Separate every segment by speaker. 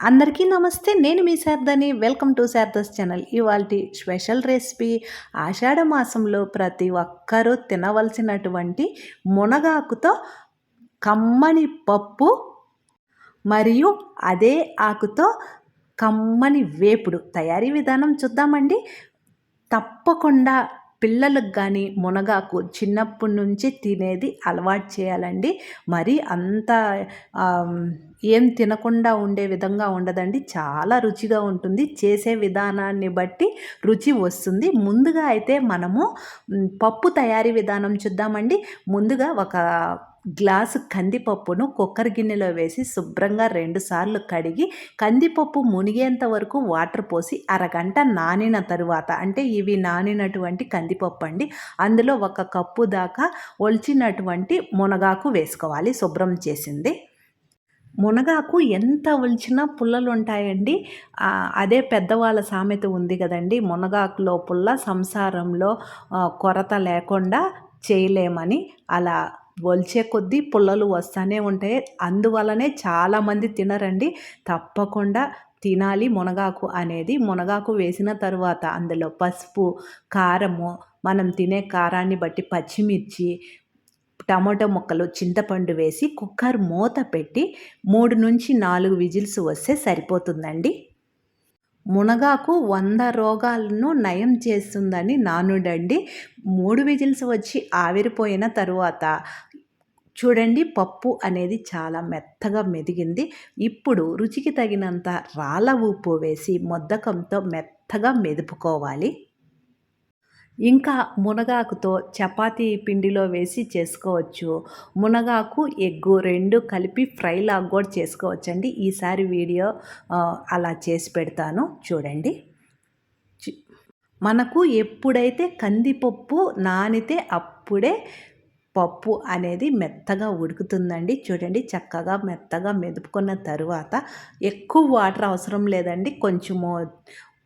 Speaker 1: అందరికీ నమస్తే నేను మీ శారదని. Welcome to Sharadas channel. ఇవాళ స్పెషల్ రెసిపీ ఆషాఢ మాసంలో ప్రతి ఒక్కరూ తినవలసినటువంటి మునగాకుతో కమ్మని పప్పు మరియు అదే ఆకుతో కమ్మని వేపుడు. తయారీ విధానం చూద్దామండి. తప్పకుండా పిల్లలకు కానీ మునగాకు చిన్నప్పటి నుంచి తినేది అలవాటు చేయాలండి. మరి అంత ఏం తినకుండా ఉండే విధంగా ఉండదండి. చాలా రుచిగా ఉంటుంది. చేసే విధానాన్ని బట్టి రుచి వస్తుంది. ముందుగా అయితే మనము పప్పు తయారీ విధానం చూద్దామండి. ముందుగా ఒక గ్లాసు కందిపప్పును కుక్కర్ గిన్నెలో వేసి శుభ్రంగా రెండుసార్లు కడిగి కందిపప్పు మునిగేంత వరకు వాటర్ పోసి అరగంట నానిన తరువాత అంటే ఇవి నానినటువంటి కందిపప్పు అండి అందులో ఒక కప్పు దాకా ఒలిచినటువంటి మునగాకు వేసుకోవాలి శుభ్రం చేసింది. మునగాకు ఎంత ఒలిచినా పుల్లలు ఉంటాయండి అదే పెద్దవాళ్ళ సామెత ఉంది కదండి మునగాకులో పుల్ల సంసారంలో కొరత లేకుండా చేయలేమని అలా ఒలిచే కొద్దీ పుల్లలు వస్తూనే ఉంటాయి. అందువలనే చాలామంది తినరండి. తప్పకుండా తినాలి మునగాకు అనేది. మునగాకు వేసిన తర్వాత అందులో పసుపు కారము మనం తినే కారాన్ని బట్టి పచ్చిమిర్చి టమాటో ముక్కలు చింతపండు వేసి కుక్కర్ మూత పెట్టి మూడు నుంచి నాలుగు విజిల్స్ వస్తే సరిపోతుందండి. మునగాకు వంద రోగాలను నయం చేస్తుందని నానుడండి. మూడు విజిల్స్ వచ్చి ఆవిరిపోయిన తరువాత చూడండి పప్పు అనేది చాలా మెత్తగా మెదిగింది. ఇప్పుడు రుచికి తగినంత రాళ్ళ ఉప్పు వేసి మొద్దకంతో మెత్తగా మెదుపుకోవాలి. ఇంకా మునగాకుతో చపాతీ పిండిలో వేసి చేసుకోవచ్చు. మునగాకు ఎగ్గు రెండు కలిపి ఫ్రైలా కూడా చేసుకోవచ్చండి. ఈసారి వీడియో అలా చేసి పెడతాను. చూడండి. మనకు ఎప్పుడైతే కందిపప్పు నానితే అప్పుడే పప్పు అనేది మెత్తగా ఉడుకుతుందండి. చూడండి చక్కగా మెత్తగా మెదుపుకున్న తరువాత ఎక్కువ వాటర్ అవసరం లేదండి. కొంచెము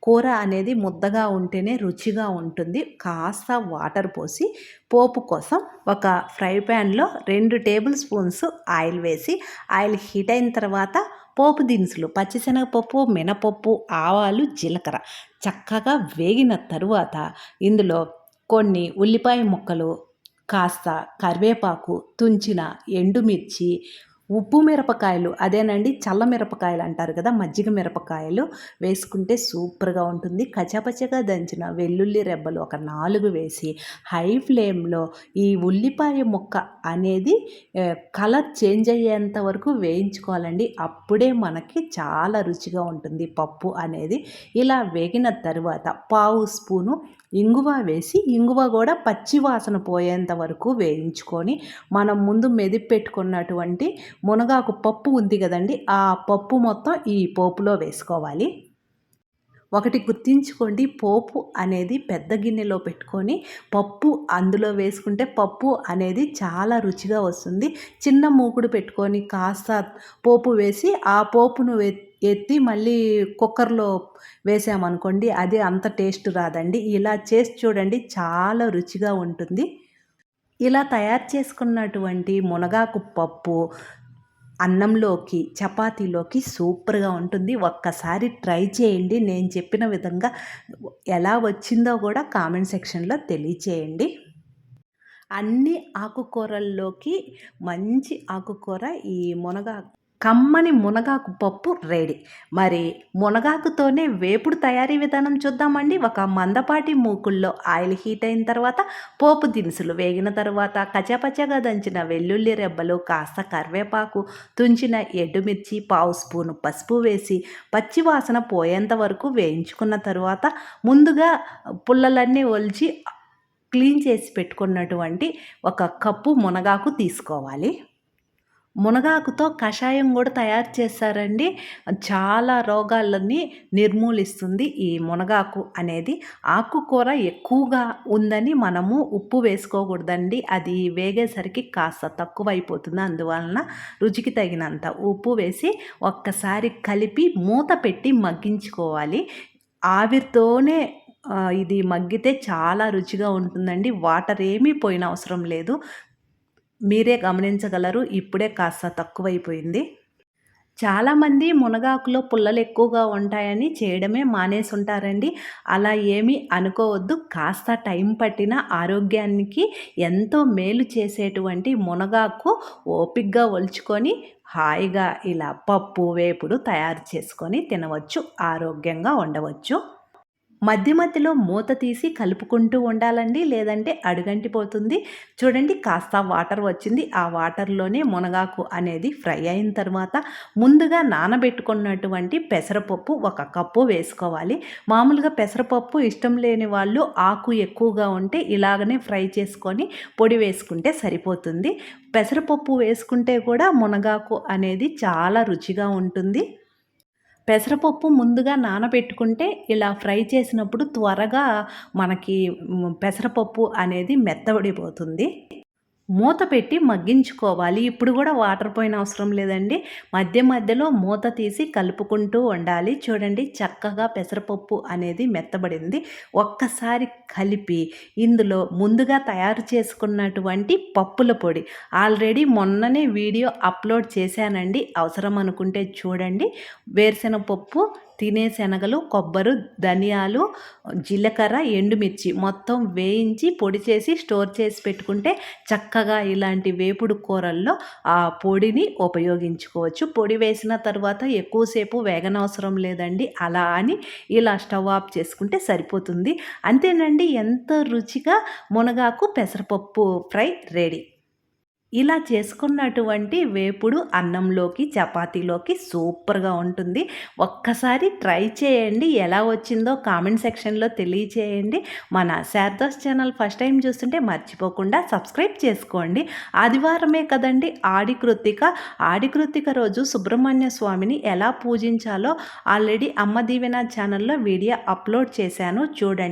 Speaker 1: కూర అనేది ముద్దగా ఉంటేనే రుచిగా ఉంటుంది. కాస్త వాటర్ పోసి పోపు కోసం ఒక ఫ్రై ప్యాన్లో రెండు టేబుల్ స్పూన్స్ ఆయిల్ వేసి ఆయిల్ హీట్ అయిన తర్వాత పోపు దినుసులు పచ్చిశనగపప్పు మినపప్పు ఆవాలు జీలకర్ర చక్కగా వేగిన తరువాత ఇందులో కొన్ని ఉల్లిపాయ ముక్కలు కాస్త కరివేపాకు తుంచిన ఎండుమిర్చి ఉప్పు మిరపకాయలు అదేనండి చల్ల మిరపకాయలు అంటారు కదా మజ్జిగ మిరపకాయలు వేసుకుంటే సూపర్గా ఉంటుంది. కచపచగా దంచిన వెల్లుల్లి రెబ్బలు ఒక నాలుగు వేసి హై ఫ్లేమ్లో ఈ ఉల్లిపాయ ముక్క అనేది కలర్ చేంజ్ అయ్యేంత వరకు వేయించుకోవాలండి. అప్పుడే మనకి చాలా రుచిగా ఉంటుంది పప్పు అనేది. ఇలా వేగిన తర్వాత పావు స్పూను ఇంగువ వేసి ఇంగువ కూడా పచ్చి వాసన పోయేంత వరకు వేయించుకొని మనం ముందు మెదిపి పెట్టుకున్నటువంటి మునగాకు పప్పు ఉంది కదండి ఆ పప్పు మొత్తం ఈ పోపులో వేసుకోవాలి. ఒకటి గుర్తించుకోండి పోపు అనేది పెద్ద గిన్నెలో పెట్టుకొని పప్పు అందులో వేసుకుంటే పప్పు అనేది చాలా రుచిగా వస్తుంది. చిన్న మూకుడు పెట్టుకొని కాస్త పోపు వేసి ఆ పోపును ఎత్తి మళ్ళీ కుక్కర్లో వేసామనుకోండి అది అంత టేస్ట్ రాదండి. ఇలా చేసి చూడండి చాలా రుచిగా ఉంటుంది. ఇలా తయారు చేసుకున్నటువంటి మునగాకు పప్పు అన్నంలోకి చపాతీలోకి సూపర్గా ఉంటుంది. ఒక్కసారి ట్రై చేయండి. నేను చెప్పిన విధంగా ఎలా వచ్చిందో కూడా కామెంట్ సెక్షన్లో తెలియచేయండి. అన్ని ఆకుకూరల్లోకి మంచి ఆకుకూర ఈ మునగా కమ్మని మునగాకు పప్పు రెడీ. మరి మునగాకుతోనే వేపుడు తయారీ విధానం చూద్దామండి. ఒక మందపాటి మూకుల్లో ఆయిల్ హీట్ అయిన తర్వాత పోపు దినుసులు వేగిన తర్వాత కచపచగా దంచిన వెల్లుల్లి రెబ్బలు కాస్త కరివేపాకు తుంచిన ఎండుమిర్చి పావు స్పూను పసుపు వేసి పచ్చివాసన పోయేంత వరకు వేయించుకున్న తర్వాత ముందుగా పుల్లలన్నీ ఒలిచి క్లీన్ చేసి పెట్టుకున్నటువంటి ఒక కప్పు మునగాకు తీసుకోవాలి. మునగాకుతో కషాయం కూడా తయారు చేస్తారండి చాలా రోగాలని నిర్మూలిస్తుంది ఈ మునగాకు అనేది. ఆకుకూర ఎక్కువగా ఉందని మనము ఉప్పు వేసుకోకూడదండి. అది వేగేసరికి కాస్త తక్కువ అయిపోతుంది అందువలన రుచికి తగినంత ఉప్పు వేసి ఒక్కసారి కలిపి మూత పెట్టి మగ్గించుకోవాలి. ఆవిరితోనే ఇది మగ్గితే చాలా రుచిగా ఉంటుందండి. వాటర్ ఏమీ పోయిన అవసరం లేదు. మీరే గమనించగలరు. ఇప్పుడే కాస్త తక్కువైపోయింది. చాలామంది మునగాకులో పుల్లలు ఎక్కువగా ఉంటాయని చేయడమే మానేసి ఉంటారండి అలా ఏమీ అనుకోవద్దు. కాస్త టైం పట్టిన ఆరోగ్యానికి ఎంతో మేలు చేసేటువంటి మునగాకు ఓపిగ్గా ఒలుచుకొని హాయిగా ఇలా పప్పు వేపుడు తయారు చేసుకొని తినవచ్చు. ఆరోగ్యంగా ఉండవచ్చు. మధ్య మధ్యలో మూత తీసి కలుపుకుంటూ ఉండాలండి. లేదంటే అడుగంటిపోతుంది చూడండి కాస్త వాటర్ వచ్చింది. ఆ వాటర్లోనే మునగాకు అనేది ఫ్రై అయిన తర్వాత ముందుగా నానబెట్టుకున్నటువంటి పెసరపప్పు ఒక కప్పు వేసుకోవాలి. మామూలుగా పెసరపప్పు ఇష్టం లేని వాళ్ళు ఆకు ఎక్కువగా ఉంటే ఇలాగనే ఫ్రై చేసుకొని పొడి వేసుకుంటే సరిపోతుంది. పెసరపప్పు వేసుకుంటే కూడా మునగాకు అనేది చాలా రుచిగా ఉంటుంది. పెసరపప్పు ముందుగా నానబెట్టుకుంటే ఇలా ఫ్రై చేసినప్పుడు త్వరగా మనకి పెసరపప్పు అనేది మెత్తబడిపోతుంది. మూత పెట్టి మగ్గించుకోవాలి. ఇప్పుడు కూడా వాటర్ పోయిన అవసరం లేదండి. మధ్య మధ్యలో మూత తీసి కలుపుకుంటూ ఉండాలి. చూడండి చక్కగా పెసరపప్పు అనేది మెత్తబడింది. ఒక్కసారి కలిపి ఇందులో ముందుగా తయారు చేసుకున్నటువంటి పప్పుల పొడి. ఆల్రెడీ మొన్ననే వీడియో అప్లోడ్ చేశానండి. అవసరం అనుకుంటే చూడండి. వేరుశెనగపప్పు తినే శనగలు కొబ్బరి ధనియాలు జీలకర్ర ఎండుమిర్చి మొత్తం వేయించి పొడి చేసి స్టోర్ చేసి పెట్టుకుంటే చక్కగా ఇలాంటి వేపుడు కూరల్లో ఆ పొడిని ఉపయోగించుకోవచ్చు. పొడి వేసిన తర్వాత ఎక్కువసేపు వేగనవసరం లేదండి. అలా అని ఇలా స్టవ్ ఆఫ్ చేసుకుంటే సరిపోతుంది. అంతేనండి ఎంత రుచిగా మునగాకు పెసరపప్పు ఫ్రై రెడీ. ఇలా చేసుకున్నటువంటి వేపుడు అన్నంలోకి చపాతీలోకి సూపర్గా ఉంటుంది. ఒక్కసారి ట్రై చేయండి. ఎలా వచ్చిందో కామెంట్ సెక్షన్లో తెలియచేయండి. మన శారదాస్ ఛానల్ ఫస్ట్ టైం చూస్తుంటే మర్చిపోకుండా సబ్స్క్రైబ్ చేసుకోండి. ఆదివారమే కదండి ఆడి కృత్తిక ఆడి కృత్తిక రోజు సుబ్రహ్మణ్య స్వామిని ఎలా పూజించాలో ఆల్రెడీ అమ్మ దీవెన ఛానల్లో వీడియో అప్లోడ్ చేశాను. చూడండి.